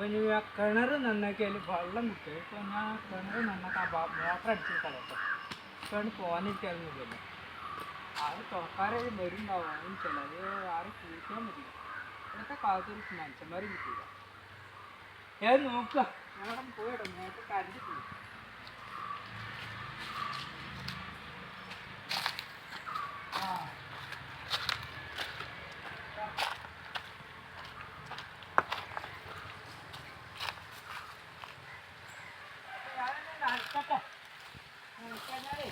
അപ്പം ഇനി ആ കിണർ നന്നാക്കിയാൽ വെള്ളം കിട്ടും ഇപ്പം ഞാൻ കിണർ നന്നാക്കാൻ മോട്ടർ അടിച്ച് കേട്ടോ. ഇപ്പം പോകാനിരിക്കാനൊന്നുമില്ലല്ലോ. ആര് തുറക്കാരെ വരുന്നുണ്ടാവും. ചിലത് ആരും കുളിക്കാൻ മതി. ഇവിടുത്തെ കാലത്തൊരു മനുഷ്യന്മാരും കിട്ടില്ല ഞാൻ നോക്കുക ഞാൻ പോയിടോ നേരത്തെ കരണ്ട് പോയി ആ ഞാനൊന്ന് നടക്കട്ടെ നടക്കാഞ്ഞാലേ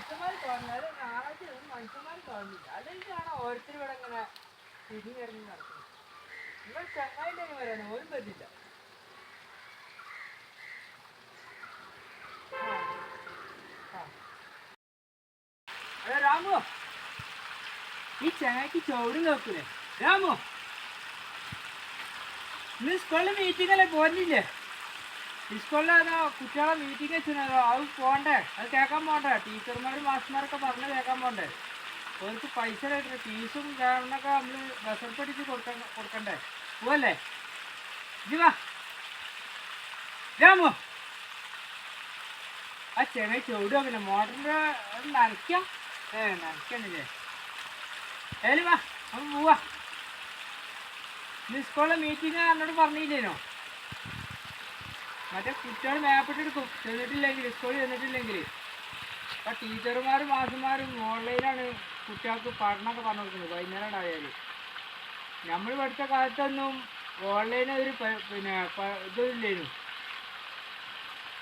മനുഷ്യന്മാർ തോന്നാൽ ഞായറാഴ്ച മനുഷ്യന്മാർ തോന്നുന്നില്ല. അല്ലെങ്കിൽ ഓരോരുത്തരും ഇവിടെ ഇങ്ങനെ തിരിഞ്ഞിറങ്ങി നടക്കുന്നത്? നിങ്ങൾ ചങ്ങായിന്റെ വരാണ് ഒരു പറ്റില്ല. അതെ രാമു. ഈ ചങ്ങായിക്ക് ചോറ് നോക്കൂലേ? രാമു. ഇന്ന് സ്കൂളിൽ മീറ്റിംഗ് അല്ലേ പോരുന്നില്ലേ സ്കൂളിൽ കുട്ടികളെ മീറ്റിംഗ് വെച്ചിരുന്നതോ. അത് പോണ്ടേ? അത് കേൾക്കാൻ പോണ്ടേ? ടീച്ചർമാരും മാസ്റ്റർമാരൊക്കെ പറഞ്ഞ് കേൾക്കാൻ പോണ്ടേ? അവർക്ക് പൈസ ഫീസും കാരണമൊക്കെ നമ്മൾ ബസ് പഠിച്ച് കൊടുക്ക കൊടുക്കണ്ടേ? പോവല്ലേ? ഇജ്ജ് വാ. രാമു ആ ചെറിയ ചൂട് പിന്നെ മോട്ടറിന്റെ നനയ്ക്കാം. ഏ നനയ്ക്കണില്ലേ ഏലി വാ. നമുക്ക് പോവാ. ഇന്ന് സ്കൂളിലെ മീറ്റിംഗ് എന്നോട് പറഞ്ഞില്ലേനോ? മറ്റേ കുട്ടികൾ മേപ്പിട്ടെടുക്കും ചെന്നിട്ടില്ലെങ്കിൽ സ്കൂളിൽ ചെന്നിട്ടില്ലെങ്കിൽ അപ്പം ടീച്ചർമാരും മാഷന്മാരും ഓൺലൈനാണ് കുട്ടികൾക്ക് പഠനമൊക്കെ പറഞ്ഞു കൊടുക്കുന്നത്. വൈകുന്നേരം ആയാൽ നമ്മൾ പഠിച്ച കാലത്തൊന്നും ഓൺലൈൻ ഒരു പിന്നെ ഇതില്ലേനു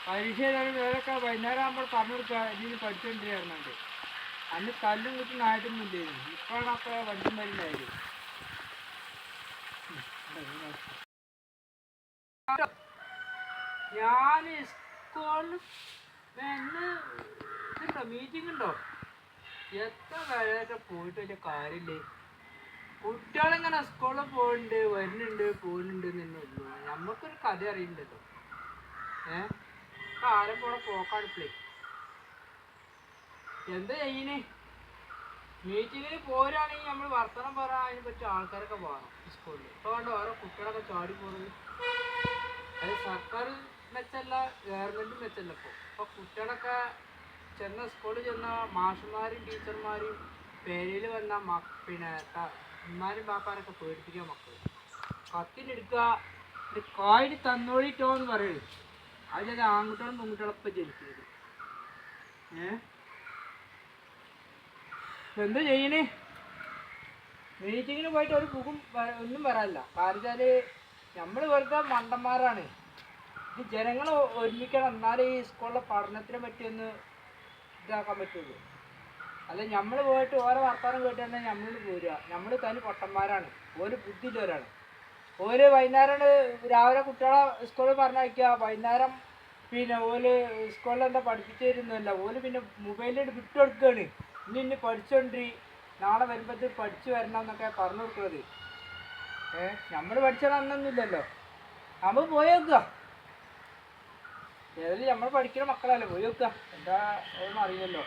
പരീക്ഷ എഴുതാനൊക്കെ വൈകുന്നേരം ആകുമ്പോൾ പറഞ്ഞു കൊടുക്കുക ഇതിന് പഠിച്ചുകൊണ്ടിരുന്നുണ്ട് അന്ന് കല്ലും കുത്തും ആയിട്ടൊന്നും ഇല്ലായിരുന്നു ഇപ്പോഴാണ് അത്ര വണ്ടി ഞാൻ സ്കൂളിൽ ഇന്ന് ഇതുണ്ടോ മീറ്റിംഗ് ഉണ്ടോ? എത്ര നേരമായിട്ട് പോയിട്ട് വലിയ കാര്യമില്ലേ? കുട്ടികളിങ്ങനെ സ്കൂളിൽ പോകുന്നുണ്ട് വരുന്നുണ്ട് പോകുന്നുണ്ട് എന്നേ നമുക്കൊരു കഥ അറിയണ്ടല്ലോ. ഏ? കാലം പോണ പോക്കാണിപ്പളേ? എന്താ ചെയ്യണേ? മീറ്റിങ്ങിന് പോരാണെങ്കിൽ നമ്മൾ വർത്തമാനം പറയാൻ അതിനെ പറ്റിയ ആൾക്കാരൊക്കെ പോകണം സ്കൂളിൽ ഇപ്പോൾ കണ്ടോ ഓരോ കുട്ടികളൊക്കെ ചാടി പോകുന്നത് അത് സർക്കാർ മെച്ചല്ല ഗവൺമെന്റും മെച്ചല്ല ഇപ്പോൾ ഇപ്പോൾ കുട്ടികളൊക്കെ ചെന്ന സ്കൂളിൽ ചെന്ന മാഷന്മാരും ടീച്ചർമാരും പേരയിൽ വന്ന മ പിന്നെ ഉമ്മാരും ബാപ്പാരൊക്കെ പേടിപ്പിക്കുക മക്കൾ കത്തിനെടുക്കുക ഇത് കായിന് തന്നോളിട്ടോ എന്ന് പറയുന്നത് അതിലത് ആൺകുട്ടികളും പെൺകുട്ടികളൊപ്പം ജനിക്കുന്നത് ഏ? എന്താ ചെയ്യണേ? മീറ്റിങ്ങിന് പോയിട്ട് ഒരു പുകും ഒന്നും വരാനില്ല കാരണം വെച്ചാൽ നമ്മൾ വെറുതെ മണ്ടന്മാരാണ്. ജനങ്ങൾ ഒരുമിക്കണം. എന്നാലേ ഈ സ്കൂളിലെ പഠനത്തിനെ പറ്റിയൊന്ന് ഇതാക്കാൻ പറ്റുള്ളൂ. അല്ല നമ്മൾ പോയിട്ട് ഓരോ വർത്തമാനം കേട്ട് തന്നെ നമ്മൾ പോരുക. നമ്മൾ തനി പൊട്ടന്മാരാണ്. ഓര് ബുദ്ധിയില്ലവരാണ് ഓര് വൈകുന്നേരം രാവിലെ കുട്ടികളെ സ്കൂളിൽ പറഞ്ഞയക്കുക. വൈകുന്നേരം പിന്നെ ഓൽ സ്കൂളിൽ എന്താ പഠിപ്പിച്ചു തരുന്നില്ല ഓൽ പിന്നെ മൊബൈലിൽ വിട്ടുകൊടുക്കുകയാണ് ഇനി ഇനി പഠിച്ചോണ്ടി നാളെ വരുമ്പോഴത്തേക്ക് പഠിച്ചു വരണം എന്നൊക്കെ പറഞ്ഞു കൊടുക്കുന്നത് ഏഹ് നമ്മൾ പഠിച്ചത് അന്നൊന്നുമില്ലല്ലോ നമ്മൾ പോയി നോക്കുക ഏതായാലും നമ്മൾ പഠിക്കുന്ന മക്കളല്ലേ? പോയി നോക്കുക എന്താ ഒന്നും അറിയില്ലല്ലോ.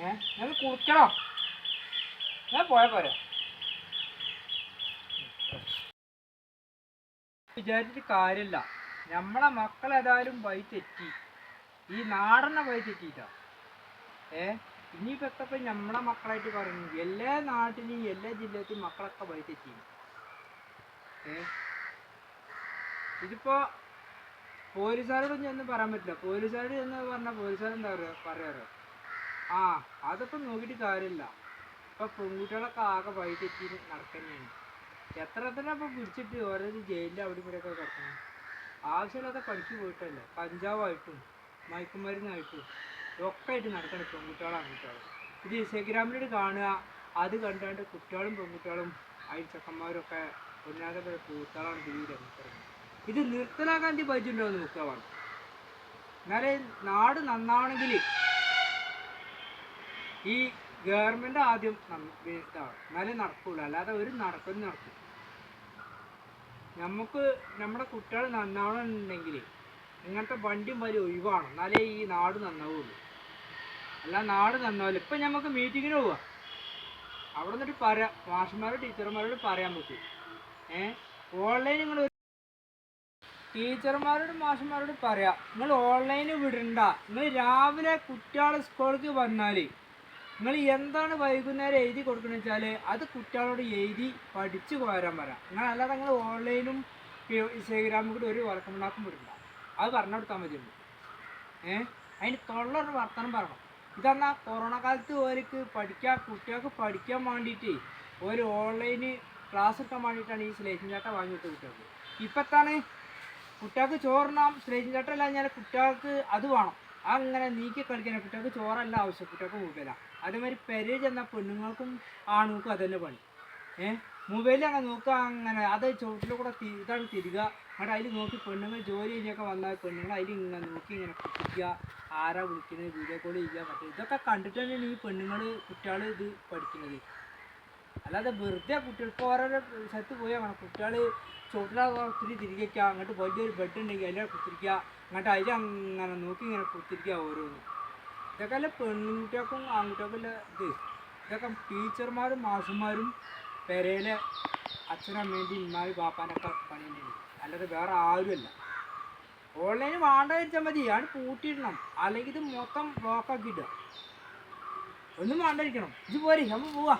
ഏ? ഞാൻ കുളിക്കണോ? ഞാൻ പോയാൽ പോരാ. വിചാരിച്ചിട്ട് കാര്യമില്ല നമ്മളെ മക്കൾ ഏതായാലും വഴി തെറ്റി. ഈ നാടനെ വഴി തെറ്റിട്ടോ ഏ? ഇനിയിപ്പോ എത്തപ്പോ നമ്മളെ മക്കളായിട്ട് പറഞ്ഞു എല്ലാ നാട്ടിലും എല്ലാ ജില്ലയിലും മക്കളൊക്കെ വഴി തെറ്റി ഏ? ഇതിപ്പോ പോലീസുകാരോടൊന്നും ഒന്നും പറയാൻ പറ്റില്ല. പോലീസുകാരോട് എന്ന് പറഞ്ഞാൽ പോലീസുകാർ എന്താ പറയുക പറയാറോ ആ അതൊക്കെ നോക്കിയിട്ട് കാര്യമില്ല. ഇപ്പൊ പെൺകുട്ടികളൊക്കെ ആകെ വഴി തെറ്റി നടക്കുന്നതാണ് എത്ര എത്ര ഇപ്പൊ പിടിച്ചിട്ട് ഓരോ ജയിലിൽ അവിടെ ഇവിടെയൊക്കെ കിടക്കണം? ആവശ്യമില്ലാത്ത പണിക്ക് പോയിട്ടല്ലേ? കഞ്ചാവായിട്ടും മയക്കുമരുന്നായിട്ടും ഒക്കെ ആയിട്ട് നടക്കണം പെൺകുട്ടികളും ആൺകുട്ടികളും ഇത് ഇൻസ്റ്റാഗ്രാമിലൂടെ കാണുക അത് കണ്ടാണ്ട് കുട്ടികളും പെൺകുട്ടികളും അയൽ ചെക്കന്മാരും ഒക്കെ ഒന്നാകെ കൂത്താളാണ് ഇതിൽ ഇത് നിർത്തലാക്കാൻ തീ പറ്റുണ്ടോ എന്ന് നോക്കുക എന്നാലേ നാട് നന്നാവണമെങ്കിൽ ഈ ഗവൺമെന്റ് ആദ്യം ഇതാവണം എന്നാലേ നടക്കുള്ളൂ. അല്ലാതെ ഒരു നടക്കും നടക്കും നമുക്ക് നമ്മുടെ കുട്ടികൾ നന്നാവണമെന്നുണ്ടെങ്കിൽ ഇങ്ങനത്തെ വണ്ടിയും വലിയ ഒഴിവാണ്. എന്നാലേ ഈ നാട് നന്നാവുള്ളൂ. അല്ല നാട് നന്നാവില്ല. ഇപ്പം നമുക്ക് മീറ്റിങ്ങിന് പോവാ. അവിടെ നിന്നിട്ട് പറയാം മാഷന്മാരോട് ടീച്ചർമാരോട് പറയാൻ പറ്റും. ഏഹ് ഓൺലൈൻ നിങ്ങൾ ടീച്ചർമാരോട് മാഷന്മാരോട് പറയാം നിങ്ങൾ ഓൺലൈനിൽ വിടണ്ട. നിങ്ങൾ രാവിലെ കുട്ടികളെ സ്കൂളിലേക്ക് വന്നാൽ നിങ്ങൾ എന്താണ് വൈകുന്നേരം എഴുതി കൊടുക്കണമെന്ന് വെച്ചാൽ അത് കുട്ടികളോട് എഴുതി പഠിച്ചു പോരാൻ പറയാം നിങ്ങൾ അല്ലാതെ നിങ്ങൾ ഓൺലൈനും ഇൻസ്റ്റാഗ്രാമിൽ കൂടി ഒരു വർക്കമുണ്ടാക്കും വിടണ്ട. അത് പറഞ്ഞു കൊടുത്താൽ മതിയുള്ളൂ ഏ? അതിന് തൊള്ളൊരു വർത്തനം പറയണം. ഇതെന്നാ കൊറോണ കാലത്ത് ഓർക്ക് പഠിക്കാൻ കുട്ടികൾക്ക് പഠിക്കാൻ വേണ്ടിയിട്ട് ഒരു ഓൺലൈന് ക്ലാസ് എടുക്കാൻ വേണ്ടിയിട്ടാണ് ഈ സ്ലേഷൻ ചാട്ട വാങ്ങിയിട്ട് കുട്ടികൾക്ക്. ഇപ്പത്താണ് കുട്ടികൾക്ക് ചോറിനാം സ്ലേറ്റിൻ ചാട്ട അല്ല ഞാൻ കുട്ടികൾക്ക് അത് വേണം. അങ്ങനെ നീക്കി കളിക്കാൻ കുട്ടികൾക്ക് ചോറല്ല ആവശ്യം. കുട്ടികൾക്ക് മൊബൈല അതേമാതിരി പെരയിൽ ചെന്ന പെണ്ണുങ്ങൾക്കും ആണുങ്ങൾക്കും അതന്നെ പണി. ഏ? മൊബൈലിൽ അങ്ങനെ നോക്കുക അങ്ങനെ. അത് ചുവട്ടിൽ കൂടെ ഇതാണ് തിരിക. എന്നിട്ട് അതിൽ നോക്കി പെണ്ണുങ്ങൾ ജോലി കഴിഞ്ഞൊക്കെ വന്നാൽ പെണ്ണുങ്ങൾ അതിൽ ഇങ്ങനെ നോക്കി ഇങ്ങനെ കുട്ടിക്കുക ആരാ വിളിക്കുന്നത്? വീഡിയോ കോൾ ചെയ്യുക മറ്റേ. ഇതൊക്കെ കണ്ടിട്ട് തന്നെയാണ് ഈ പെണ്ണുങ്ങൾ കുട്ടികൾ ഇത് പഠിക്കുന്നത്. അല്ലാതെ വെറുതെ കുട്ടികൾക്ക് ഓരോരോ സ്ഥലത്ത് പോയാൽ വേണം. കുട്ടികൾ ചോട്ടിലാ ഒത്തിരി തിരികെക്കുക അങ്ങോട്ട് വലിയൊരു ബെഡ് ഉണ്ടെങ്കിൽ അതിലെ കുത്തിരിക്കുക. അങ്ങോട്ട് അതിൽ അങ്ങനെ നോക്കി ഇങ്ങനെ കുത്തിരിക്കുക ഓരോന്ന്. ഇതൊക്കെ അല്ല പെൺകുട്ടികൾക്കും ആൺകുട്ടികൾക്കും അല്ല ഇത്. ഇതൊക്കെ ടീച്ചർമാരും മാഷന്മാരും പെരയിലെ അച്ഛനമ്മേന്റെയും ഉമ്മാരും പാപ്പാനൊക്കെ പണിയുന്നുണ്ട് അല്ലാതെ വേറെ ആരുമല്ല. ഓൺലൈൻ വേണ്ട വെച്ചാൽ മതി. ആണ് പൂട്ടിയിടണം. അല്ലെങ്കിൽ ഇത് മൊത്തം ബ്ലോക്കാക്കി ഇടുക ഒന്നും വേണ്ടിരിക്കണം ഇത് പോരെ. നമ്മൾ പോവാ.